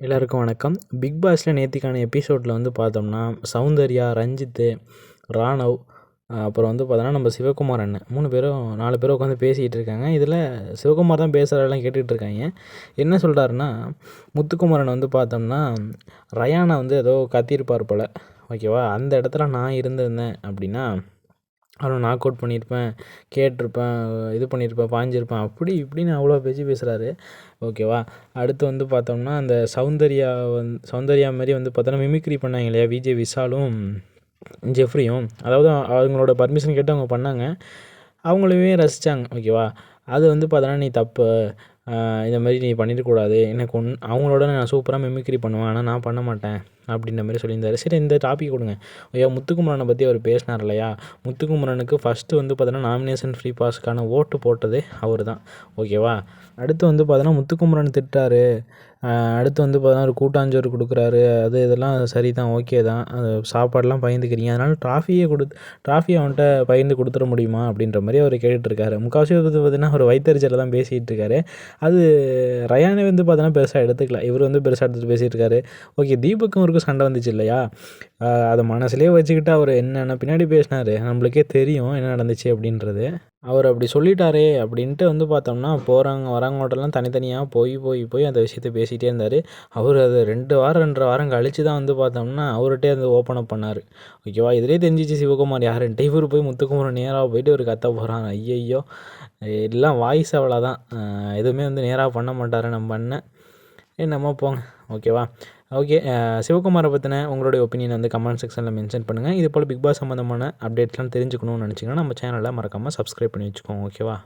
எல்லாருக்கும் வணக்கம். பிக் பாஸில் நேத்திக்கான எபிசோடில் வந்து பார்த்தோம்னா சௌந்தர்யா ரஞ்சித்து ராணவ் அப்புறம் வந்து பார்த்தோன்னா நம்ம சிவகுமார் அண்ணன். மூணு பேரும் நாலு பேரும் உட்காந்து பேசிக்கிட்டு இருக்காங்க. இதில் சிவகுமார் தான் பேசுகிறதெல்லாம் கேட்டுகிட்டு இருக்காங்க. என்ன சொல்கிறாருன்னா முத்துக்குமரன் வந்து பார்த்தோம்னா ரயானா வந்து ஏதோ கத்தியிருப்பார் போல். ஓகேவா? அந்த இடத்துல நான் இருந்திருந்தேன் அப்படின்னா அவனை நாக் அவுட் பண்ணியிருப்பேன் கேட்டிருப்பேன் இது பண்ணியிருப்பேன் பாய்ஞ்சிருப்பேன் அப்படி இப்படின்னு அவ்வளோ பேச்சு பேசுகிறாரு ஓகேவா அடுத்து வந்து பார்த்தோம்னா அந்த சௌந்தர்யா வந் சௌந்தர்யா மாதிரி வந்து பார்த்தோன்னா மிமிக்ரி பண்ணாங்க இல்லையா? விஜே விஷாலும் ஜெஃப்ரியும் அதாவது அவங்களோட பர்மிஷன் கேட்டு அவங்க பண்ணாங்க. அவங்களுமே ரசித்தாங்க ஓகேவா அது வந்து பார்த்தோன்னா நீ தப்பு. இந்த மாதிரி நீ பண்ணிடக்கூடாது. எனக்கு ஒன் அவங்களோட நான் சூப்பராக மிமிக்ரி பண்ணுவேன். ஆனால் நான் பண்ண மாட்டேன். அப்படின்ற மாதிரி சொல்லியிருந்தார். சரி இந்த டாபிக் கொடுங்க. ஐயா முத்துக்குமரனை பற்றி அவர் பேசினார் இல்லையா? முத்துக்குமரனுக்கு ஃபஸ்ட்டு வந்து பார்த்தோன்னா நாமினேஷன் ஃப்ரீ பாஸ்க்கான ஓட்டு போட்டதே அவர் தான் ஓகேவா அடுத்து வந்து பார்த்தோன்னா முத்துக்குமரன் திட்டாரு. அடுத்து வந்து பார்த்தா ஒரு கூட்டாஞ்சோறு கொடுக்குறாரு. அது இதெல்லாம் சரி தான் ஓகே தான். அது சாப்பாடெலாம் பகிர்ந்துக்கிறீங்க. அதனால் ட்ராஃபியை கொடுத்து ட்ராஃபி அவன்கிட்ட பகிர்ந்து கொடுத்துட முடியுமா? அப்படின்ற மாதிரி அவர் கேட்டுட்ருக்காரு. முக்காசி வந்து பார்த்தீங்கன்னா ஒரு வயிற்றுச்சலில் தான் பேசிகிட்டு இருக்காரு அது ரயானே வந்து பார்த்தோன்னா பெருசாக எடுத்துக்கல. இவர் வந்து பெருசாக எடுத்துகிட்டு பேசிகிட்டு இருக்காரு ஓகே தீபக்கும் அவருக்கும் சண்டை வந்துச்சு இல்லையா? அதை மனசுலேயே வச்சுக்கிட்டு அவர் என்னென்ன பின்னாடி பேசினார்? நம்மளுக்கே தெரியும் என்ன நடந்துச்சு அப்படின்றது. அவர் அப்படி சொல்லிட்டாரே அப்படின்ட்டு வந்து பார்த்தோம்னா போகிறவங்க வரவங்கள்ட்டலாம் தனித்தனியாக போய் போய் போய் அந்த விஷயத்த பேசிகிட்டே இருந்தார். அவர் அது ரெண்டு வாரம் ரெண்டரை வாரம் கழித்து தான் வந்து பார்த்தோம்னா அவர்கிட்டே அது ஓப்பன் அப் பண்ணார். ஓகேவா இதிலே தெரிஞ்சிச்சு சிவகுமார் யாருன்ட்டு. இவர் போய் முத்துக்குமார் நேராக போயிட்டு ஒரு கத்த போகிறான் ஐயையோ. எல்லாம் வாய்ஸ் அவ்வளோதான் எதுவுமே வந்து நேராக பண்ண மாட்டார் நம்ம அண்ணன். என்னமோ போங்க. ஓகேவா ஓகே சிவகுமாரை பற்றின உங்களுடைய ஒப்பீனியன் வந்து கமெண்ட் செக்ஷனில் மென்ஷன் பண்ணுங்கள் இது போல் பிக் பாஸ் சம்மந்தமான அப்டேட்ஸ்லாம் தெரிஞ்சுக்கணும்னு நினச்சிங்கன்னா நம்ம சேனலை மறக்காமல் சப்ஸ்கிரைப் பண்ணி வச்சுக்கோங்க. ஓகேவா